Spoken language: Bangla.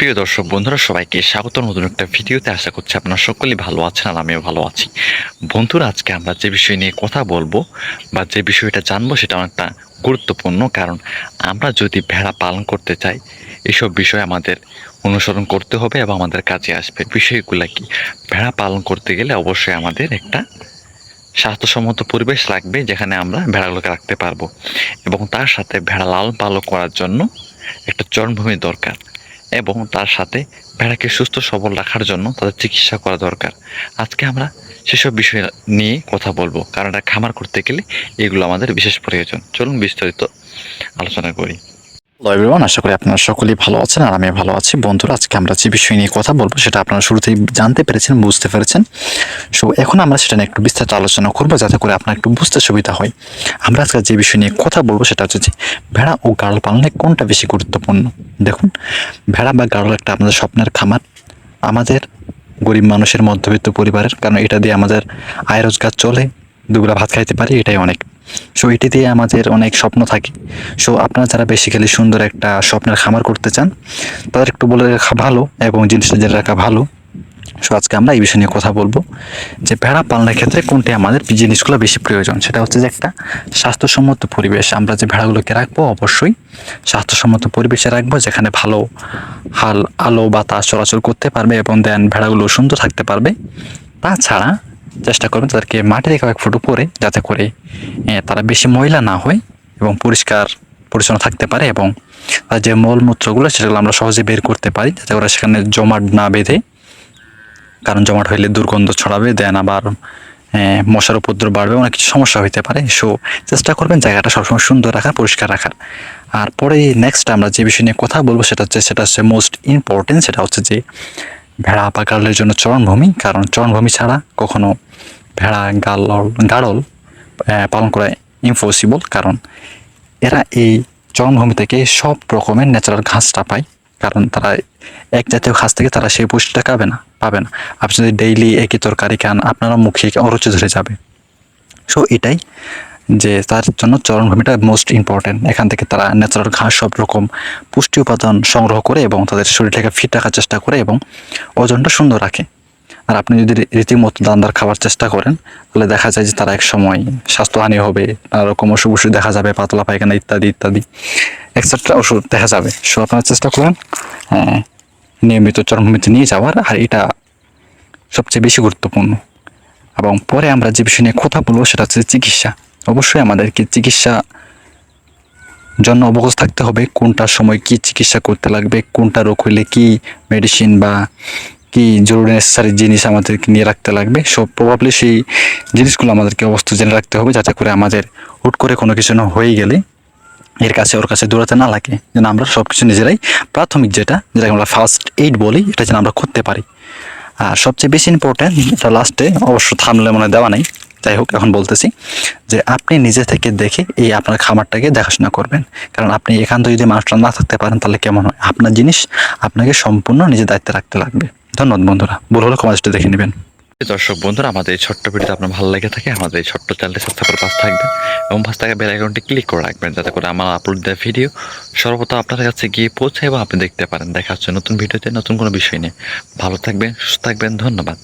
প্রিয় দর্শক বন্ধুরা, সবাইকে স্বাগত নতুন একটা ভিডিওতে। আশা করছি আপনারা সকলেই ভালো আছেন আর আমিও ভালো আছি। বন্ধুরা, আজকে আমরা যে বিষয় নিয়ে কথা বলব বা যে বিষয়টা জানব সেটা অনেকটা গুরুত্বপূর্ণ, কারণ আমরা যদি ভেড়া পালন করতে চাই, এসব বিষয় আমাদের অনুসরণ করতে হবে এবং আমাদের কাজে আসবে। বিষয়গুলো কি? ভেড়া পালন করতে গেলে অবশ্যই আমাদের একটা স্বাস্থ্যসম্মত পরিবেশ লাগবে যেখানে আমরা ভেড়াগুলোকে রাখতে পারব এবং তার সাথে ভেড়া লালন পালন করার জন্য একটা চরণভূমি দরকার। এবং তার সাথে ভেড়াকে সুস্থ, সবল রাখার জন্য তাদের চিকিৎসা করা দরকার। আজকে আমরা সেসব বিষয় নিয়ে কথা বলব। কারণ এটা খামার করতে গেলে এগুলো আমাদের বিশেষ প্রয়োজন। চলুন বিস্তারিত আলোচনা করি। এভরিওয়ান আশা করি আপনারা সকলেই ভালো আছেন আর আমি ভালো আছি। বন্ধুরা, আজকে আমরা যে বিষয় নিয়ে কথা বলব সেটা আপনারা শুরুতেই জানতে পেরেছেন, বুঝতে পেরেছেন। সো এখন আমরা সেটা নিয়ে একটু বিস্তারিত আলোচনা করব যাতে করে আপনার একটু বুঝতে সুবিধা হয়। আমরা আজকে যে বিষয় নিয়ে কথা বলব সেটা হচ্ছে যে ভেড়া ও গাড়ল পালনে কোনটা বেশি গুরুত্বপূর্ণ? দেখুন, ভেড়া বা গাড়ল একটা আপনাদের স্বপ্নের খামার, আমাদের গরিব মানুষের মধ্যবিত্ত পরিবারের, কারণ এটা দিয়ে আমাদের আয় রোজগার চলে, দুগুলা ভাত খাইতে পারি, এটাই অনেক। সো এটি দিয়ে আমাদের অনেক স্বপ্ন থাকে। সো আপনারা যারা বেসিক্যালি সুন্দর একটা স্বপ্নের খামার করতে চান, তাদের একটু বলে রাখা ভালো এবং জিনিসটা জেনে রাখা ভালো। সো আজকে আমরা এই বিষয় নিয়ে কথা বলব যে ভেড়া পালনের ক্ষেত্রে কোনটি আমাদের জিনিসগুলো বেশি প্রয়োজন? সেটা হচ্ছে যে একটা স্বাস্থ্যসম্মত পরিবেশ। আমরা যে ভেড়াগুলোকে রাখব, অবশ্যই স্বাস্থ্যসম্মত পরিবেশে রাখব, যেখানে ভালো হাল, আলো, বাতাস চলাচল করতে পারবে এবং দেন ভেড়াগুলো সুন্দর থাকতে পারবে। তাছাড়া চেষ্টা করবেন তাদেরকে মাটি রেখা এক ফুট উপরে যাতে করে তারা বেশি ময়লা না হয় এবং পরিষ্কার পরিচ্ছন্ন থাকতে পারে এবং যে মলমূত্রগুলো, সেগুলো আমরা সহজে বের করতে পারি, যাতে করে সেখানে জমাট না বেঁধে কারণ জমাট হইলে দুর্গন্ধ ছড়াবে, দেন আবার মশার উপদ্রব বাড়বে, অনেক কিছু সমস্যা হইতে পারে। সো চেষ্টা করবেন জায়গাটা সবসময় সুন্দর রাখার, পরিষ্কার রাখার। আর পরে নেক্সট আমরা যে বিষয় নিয়ে কথা বলব সেটা হচ্ছে সেটা হচ্ছে মোস্ট ইম্পর্টেন্ট সেটা হচ্ছে যে ভেড়া গাড়লের জন্য চরণভূমি। কারণ চরণভূমি ছাড়া কখনো ভেড়া, গাল গাড়ল পালন করা ইম্পসিবল কারণ এরা এই চরণভূমি থেকে সব রকমের ন্যাচারাল ঘাসটা পায়। কারণ তারা এক জাতীয় ঘাস থেকে তারা সেই পুষ্টিটা পাবে না। পাবে না আপনি যদি ডেইলি একই তরকারি খান আপনারা মুখে অরুচি ধরে যাবে। সো এটাই যে তার জন্য চরণভূমিটা মোস্ট ইম্পর্টেন্ট এখান থেকে তারা ন্যাচারাল ঘাস সব রকম পুষ্টি উপাদান সংগ্রহ করে এবং তাদের শরীরটাকে ফিট রাখার চেষ্টা করে এবং ওজনটা সুন্দর রাখে। আর আপনি যদি রীতিমতো দান্দার খাবার চেষ্টা করেন তাহলে দেখা যায় যে তারা এক সময় স্বাস্থ্যহানি হবে নানা রকম অসুখ অসুখ দেখা যাবে পাতলা পায়খানা ইত্যাদি ইত্যাদি। এক্সেট্রা ওষুধ দেখা যাবে। সো আপনারা চেষ্টা করেন। হ্যাঁ, নিয়মিত চরমভূমিতে নিয়ে যাওয়ার আর এটা সবচেয়ে বেশি গুরুত্বপূর্ণ। এবং পরে আমরা যে বিষয় নিয়ে কথা বলব সেটা হচ্ছে চিকিৎসা। অবশ্যই আমাদেরকে চিকিৎসা জন্য অবগত থাকতে হবে কোনটার সময় কি চিকিৎসা করতে লাগবে, কোনটা রোগ হইলে কি মেডিসিন বা কি জরুরি নেসেসারি জিনিস আমাদেরকে নিয়ে রাখতে লাগবে, সব প্রভাবলি সেই জিনিসগুলো আমাদেরকে অবস্থা জেনে রাখতে হবে, যাতে করে আমাদের হুট করে কোনো কিছু না হয়ে গেলে এর কাছে, ওর কাছে দৌড়াতে না লাগে, যেন আমরা সব কিছু নিজেরাই প্রাথমিক যেটা, যেটাকে আমরা ফার্স্ট এইড বলি, এটা যেন আমরা করতে পারি। আর সবচেয়ে বেশি ইম্পর্ট্যান্ট এটা লাস্টে অবশ্য থামলে মনে দেওয়া নাই, যাই হোক, এখন বলতেছি যে আপনি নিজে থেকে দেখে এই আপনার খামারটাকে দেখাশোনা করবেন। কারণ আপনি এখান থেকে যদি মানুষটা না থাকতে পারেন, তাহলে কেমন হয়? আপনার জিনিস আপনাকে সম্পূর্ণ নিজের দায়িত্বে রাখতে লাগবে। ধন্যবাদ বন্ধুরা। ভুল হলে কমাজটা দেখে নেবেন। দর্শক বন্ধুরা, আমাদের এই ছোট্ট ভিডিওতে আপনার ভালো লেগে থাকে, আমাদের এই ছোট্ট চ্যানেলটি সাবস্ক্রাইব করে পাশ থাকবেন এবং পাশ থাকা বেল আইকনটি ক্লিক করে রাখবেন যাতে করে আমার আপলোড দেওয়া ভিডিও সর্বপ্রথম আপনার কাছে গিয়ে পৌঁছে এবং আপনি দেখতে পারেন। দেখা হচ্ছে নতুন ভিডিওতে, নতুন কোনো বিষয় নিয়ে। ভালো থাকবেন, সুস্থ থাকবেন, ধন্যবাদ।